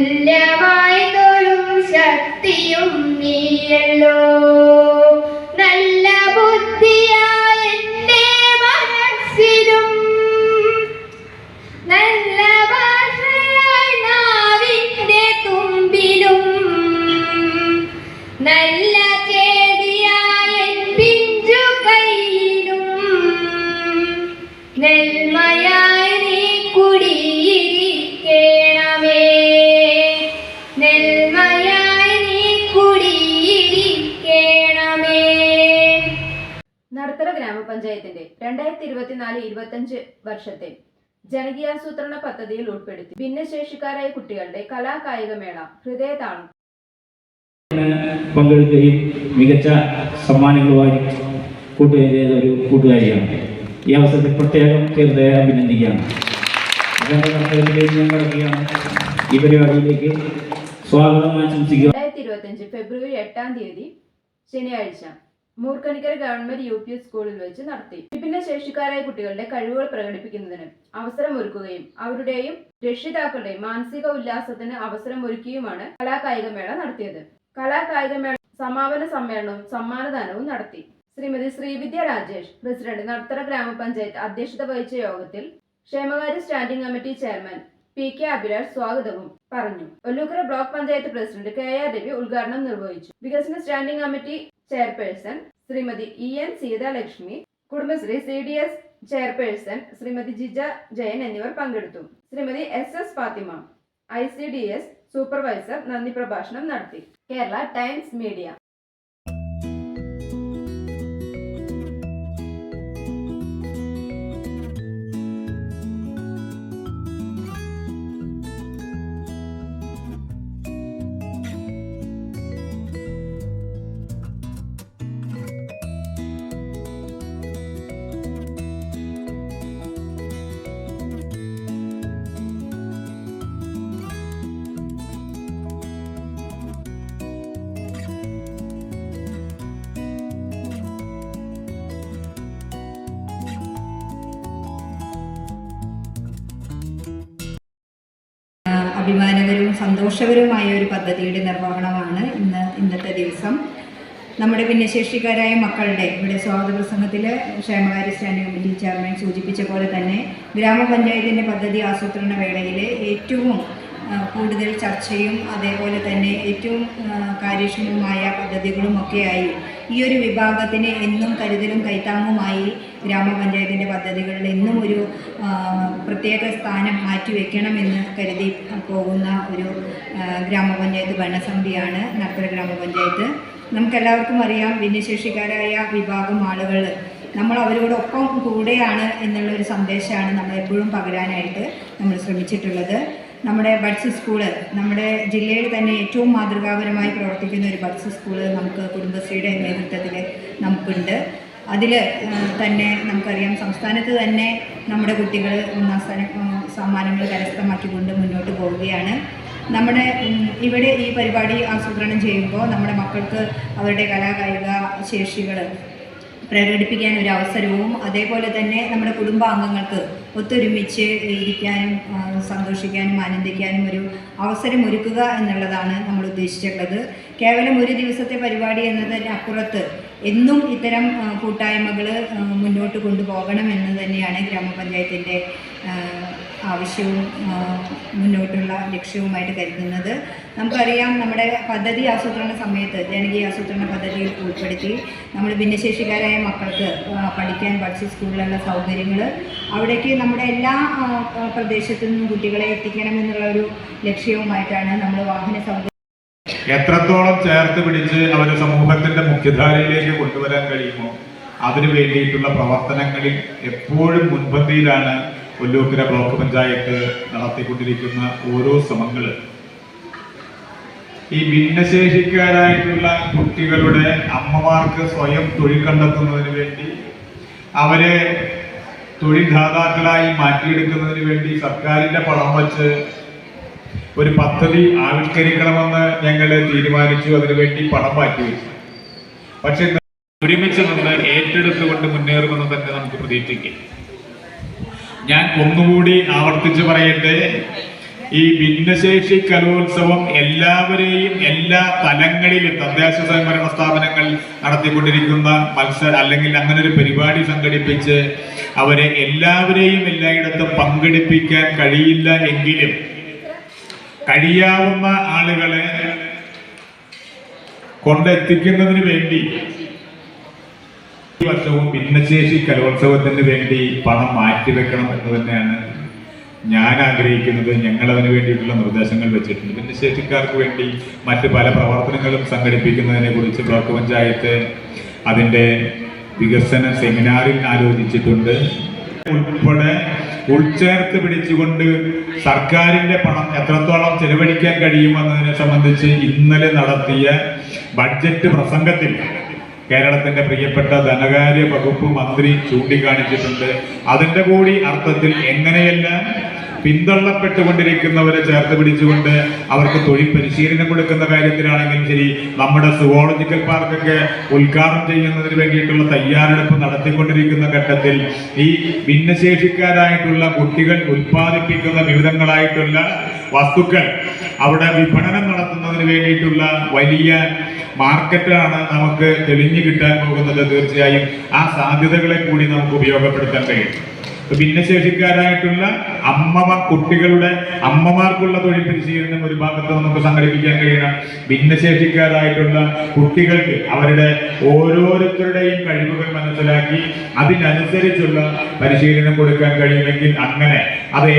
തുല്യമായി തൊഴും ശക്തിയും നീയല്ലോ. നല്ല ബുദ്ധിയായ എന്റെ മനസ്സിലും നല്ല ഭാഷയായി നാവിന്റെ തുമ്പിലും നല്ല ചേതിയായ പിഞ്ചു കയ്യിലും നെൽമയായി നീ കുടിയിരിക്കണമേ ഗ്രാമപഞ്ചായത്തിന്റെ രണ്ടായിരത്തി ഇരുപത്തിനാല് ഇരുപത്തഞ്ച് വർഷത്തെ ജനകീയാസൂത്രണ പദ്ധതിയിൽ ഉൾപ്പെടുത്തി. ഭിന്നശേഷിക്കാരായ കുട്ടികളുടെ കലാകായിക മേള ഹൃദയതാളം. പങ്കെടുക്കുകയും മികച്ച സമ്മാനങ്ങളുമായി കൂട്ടുകയും ചെയ്ത ഒരു കൂട്ടുകാരിയാണ്. ഈ അവസരത്തിൽ പ്രത്യേകം ഹൃദയം അഭിനന്ദിക്കുകയാണ്. ഈ പരിപാടിയിലേക്ക് സ്വാഗതം ആശംസിക്കുക രണ്ടായിരത്തി ഇരുപത്തിയഞ്ച് ഫെബ്രുവരി എട്ടാം തീയതി ശനിയാഴ്ച. മൂർക്കണിക്കര ഗവൺമെന്റ് യു പി സ്കൂളിൽ വെച്ച് നടത്തി. ഭിന്നശേഷിക്കാരായ കുട്ടികളുടെ കഴിവുകൾ പ്രകടിപ്പിക്കുന്നതിന് അവസരമൊരുക്കുകയും അവരുടെയും രക്ഷിതാക്കളുടെയും മാനസിക ഉല്ലാസത്തിന് അവസരമൊരുക്കിയുമാണ് കലാകായികമേള നടത്തിയത്. കലാകായികമേള സമാപന സമ്മേളനവും സമ്മാനദാനവും നടത്തി. ശ്രീമതി ശ്രീവിദ്യ രാജേഷ് പ്രസിഡന്റ് നടത്തറ ഗ്രാമപഞ്ചായത്ത് അധ്യക്ഷത വഹിച്ച യോഗത്തിൽ ക്ഷേമകാര്യ standing committee chairman P K Abhilash സ്വാഗതവും പറഞ്ഞു. Ollukkara block panchayat president K R Ravi ഉദ്ഘാടനം നിർവഹിച്ചു. വികസന standing committee chairperson Shrimati E N Seethalakshmi Kudumbashree C D S chairperson Shrimati Jija Jayan എന്നിവർ പങ്കെടുത്തു. Shrimati S S Fathima I C D S supervisor നന്ദി പ്രഭാഷണം നടത്തി. Kerala Times Media. അഭിമാനകരവും സന്തോഷകരവുമായ ഒരു പദ്ധതിയുടെ നിർവഹണമാണ് ഇന്ന് ഇന്നത്തെ ദിവസം. നമ്മുടെ ഭിന്നശേഷിക്കാരായ മക്കളുടെ ഇവിടെ സ്വാഗത പ്രസംഗത്തിൽ ക്ഷേമകാര്യ സ്റ്റാൻഡിംഗ് കമ്മിറ്റി ചെയർമാൻ സൂചിപ്പിച്ച പോലെ തന്നെ ഗ്രാമപഞ്ചായത്തിന്റെ പദ്ധതി ആസൂത്രണ വേളയിലെ ഏറ്റവും കൂടുതൽ ചർച്ചയും അതേപോലെ തന്നെ ഏറ്റവും കാര്യക്ഷമമായ പദ്ധതികളും ഒക്കെയായി. ഈ ഒരു വിഭാഗത്തിന് എന്നും കരുതലും കൈത്താങ്ങുമായി ഗ്രാമപഞ്ചായത്തിന്റെ പദ്ധതികളിൽ എന്നും ഒരു പ്രത്യേക സ്ഥാനം മാറ്റിവെക്കണമെന്ന് കരുതി പോകുന്ന ഒരു ഗ്രാമപഞ്ചായത്ത് ഭരണസമിതിയാണ് നഗര ഗ്രാമപഞ്ചായത്ത്. നമുക്കെല്ലാവർക്കും അറിയാം ഭിന്നശേഷിക്കാരായ വിഭാഗം ആളുകൾ നമ്മൾ അവരോടൊപ്പം കൂടെയാണ് എന്നുള്ളൊരു സന്ദേശമാണ് നമ്മൾ എപ്പോഴും പകരാനായിട്ട് നമ്മൾ ശ്രമിച്ചിട്ടുള്ളത്. നമ്മുടെ ബഡ്സ് സ്കൂൾ നമ്മുടെ ജില്ലയിൽ തന്നെ ഏറ്റവും മാതൃകാപരമായി പ്രവർത്തിക്കുന്ന ഒരു ബഡ്സ് സ്കൂൾ നമുക്ക് കുടുംബശ്രീയുടെ നേതൃത്വത്തിൽ നമുക്കുണ്ട്. അതിൽ തന്നെ നമുക്കറിയാം സംസ്ഥാനത്ത് തന്നെ നമ്മുടെ കുട്ടികൾ ഒന്നാം സ്ഥാനം സമ്മാനങ്ങൾ കരസ്ഥമാക്കിക്കൊണ്ട് മുന്നോട്ട് പോവുകയാണ്. നമ്മുടെ ഇവിടെ ഈ പരിപാടി ആസൂത്രണം ചെയ്യുമ്പോൾ നമ്മുടെ മക്കൾക്ക് അവരുടെ കലാകായിക ശേഷികൾ പ്രകടിപ്പിക്കാൻ ഒരു അവസരവും അതേപോലെ തന്നെ നമ്മുടെ കുടുംബാംഗങ്ങൾക്ക് ഒത്തൊരുമിച്ച് ഇരിക്കാനും സന്തോഷിക്കാനും ആനന്ദിക്കാനും ഒരു അവസരം ഒരുക്കുക എന്നുള്ളതാണ് നമ്മൾ ഉദ്ദേശിച്ചിട്ടുള്ളത്. കേവലം ഒരു ദിവസത്തെ പരിപാടി എന്നതിന് അപ്പുറത്ത് എന്നും ഇത്തരം കൂട്ടായ്മകൾ മുന്നോട്ട് കൊണ്ടുപോകണം എന്ന് തന്നെയാണ് ഗ്രാമപഞ്ചായത്തിന്റെ ആവശ്യവും മുന്നോട്ടുള്ള ലക്ഷ്യവുമായിട്ട് കരുതുന്നത്. നമുക്കറിയാം നമ്മുടെ പദ്ധതി ആസൂത്രണ സമയത്ത് ജനകീയ ആസൂത്രണ പദ്ധതിയിൽ ഉൾപ്പെടുത്തി നമ്മൾ ഭിന്നശേഷിക്കാരായ മക്കൾക്ക് പഠിക്കാൻ പഠിച്ച സ്കൂളിലുള്ള സൗകര്യങ്ങൾ അവിടേക്ക് നമ്മുടെ എല്ലാ പ്രദേശത്തു നിന്നും കുട്ടികളെ എത്തിക്കണമെന്നുള്ള ഒരു ലക്ഷ്യവുമായിട്ടാണ് നമ്മൾ വാഹന സൗകര്യം എത്രത്തോളം ചേർത്ത് പിടിച്ച് അവരെ സമൂഹത്തിന്റെ മുഖ്യധാരയിലേക്ക് കൊണ്ടുവരാൻ കഴിയുമോ അതിനു വേണ്ടിയിട്ടുള്ള പ്രവർത്തനങ്ങളിൽ എപ്പോഴും മുൻപന്തിയിലാണ് കൊല്ലൂക്കര ബ്ലോക്ക് പഞ്ചായത്ത് നടത്തിക്കൊണ്ടിരിക്കുന്ന ഓരോ ശ്രമങ്ങൾ ഈ ഭിന്നശേഷിക്കാരായിട്ടുള്ള കുട്ടികളുടെ അമ്മമാർക്ക് സ്വയം തൊഴിൽ കണ്ടെത്തുന്നതിന് വേണ്ടി അവരെ തൊഴിൽ ദാതാക്കളായി മാറ്റിയെടുക്കുന്നതിന് വേണ്ടി സർക്കാരിന്റെ പണം വച്ച് ഒരു പദ്ധതി ആവിഷ്കരിക്കണമെന്ന് ഞങ്ങൾ തീരുമാനിച്ചു. അതിനുവേണ്ടി പണം മാറ്റിവെച്ചു പക്ഷെ ഒരുമിച്ച് നിന്ന് ഏറ്റെടുത്തുകൊണ്ട് മുന്നേറുമെന്ന് തന്നെ നമുക്ക് പ്രതീക്ഷിക്കാം. ഞാൻ ഒന്നുകൂടി ആവർത്തിച്ച് പറയട്ടെ? ഈ ഭിന്നശേഷി കലോത്സവം എല്ലാവരെയും എല്ലാ തലങ്ങളിലും തദ്ദേശ സ്വയംഭരണ സ്ഥാപനങ്ങൾ നടത്തിക്കൊണ്ടിരിക്കുന്ന മത്സര അല്ലെങ്കിൽ അങ്ങനെ ഒരു പരിപാടി സംഘടിപ്പിച്ച് അവരെ എല്ലാവരെയും എല്ലായിടത്തും പങ്കെടുപ്പിക്കാൻ കഴിയില്ല എങ്കിലും കഴിയാവുന്ന ആളുകളെ കൊണ്ടെത്തിക്കുന്നതിന് വേണ്ടി ഈ വർഷവും ഭിന്നശേഷി കലോത്സവത്തിന് വേണ്ടി പണം മാറ്റിവെക്കണം എന്ന് തന്നെയാണ് ഞാൻ ആഗ്രഹിക്കുന്നത് ഞങ്ങൾ അതിന് വേണ്ടിയിട്ടുള്ള നിർദ്ദേശങ്ങൾ വെച്ചിട്ടുണ്ട്. ഭിന്നശേഷിക്കാർക്ക് വേണ്ടി മറ്റ് പല പ്രവർത്തനങ്ങളും സംഘടിപ്പിക്കുന്നതിനെ കുറിച്ച് ബ്ലോക്ക് പഞ്ചായത്ത് അതിന്റെ വികസന സെമിനാറിൽ ആലോചിച്ചിട്ടുണ്ട്. ഉൾപ്പെടെ ഉൾച്ചേർത്ത് പിടിച്ചുകൊണ്ട് സർക്കാരിന്റെ പണം എത്രത്തോളം ചെലവഴിക്കാൻ കഴിയുമെന്നതിനെ സംബന്ധിച്ച് ഇന്നലെ നടത്തിയ ബഡ്ജറ്റ് പ്രസംഗത്തിൽ കേരളത്തിന്റെ പ്രിയപ്പെട്ട ധനകാര്യ വകുപ്പ് മന്ത്രി ചൂണ്ടിക്കാണിച്ചിട്ടുണ്ട്. അതിന്റെ കൂടി അർത്ഥത്തിൽ എങ്ങനെയെല്ലാം പിന്തള്ളപ്പെട്ടുകൊണ്ടിരിക്കുന്നവരെ ചേർത്ത് പിടിച്ചുകൊണ്ട് അവർക്ക് തൊഴിൽ പരിശീലനം കൊടുക്കുന്ന കാര്യത്തിലാണെങ്കിലും ശരി നമ്മുടെ സുവോളജിക്കൽ പാർക്കൊക്കെ ഉദ്ഘാടനം ചെയ്യുന്നതിന് വേണ്ടിയിട്ടുള്ള തയ്യാറെടുപ്പ് നടത്തിക്കൊണ്ടിരിക്കുന്ന ഘട്ടത്തിൽ ഈ ഭിന്നശേഷിക്കാരായിട്ടുള്ള കുട്ടികൾ ഉൽപ്പാദിപ്പിക്കുന്ന വിവിധങ്ങളായിട്ടുള്ള വസ്തുക്കൾ അവിടെ വിപണനം നടത്തുന്നതിന് വേണ്ടിയിട്ടുള്ള വലിയ മാർക്കറ്റാണ് നമുക്ക് തെളിഞ്ഞു കിട്ടാൻ പോകുന്നത് തീർച്ചയായും. ആ സാധ്യതകളെ കൂടി നമുക്ക് ഉപയോഗപ്പെടുത്താൻ കഴിയും. ഭിന്നശേഷിക്കാരായിട്ടുള്ള അമ്മമാർ കുട്ടികളുടെ അമ്മമാർക്കുള്ള തൊഴിൽ പരിശീലനം ഒരു ഭാഗത്ത് നമുക്ക് സംഘടിപ്പിക്കാൻ കഴിയണം. ഭിന്നശേഷിക്കാരായിട്ടുള്ള കുട്ടികൾക്ക് അവരുടെ ഓരോരുത്തരുടെയും കഴിവുകൾ മനസ്സിലാക്കി അതിനനുസരിച്ചുള്ള പരിശീലനം കൊടുക്കാൻ കഴിയുമെങ്കിൽ അങ്ങനെ അത്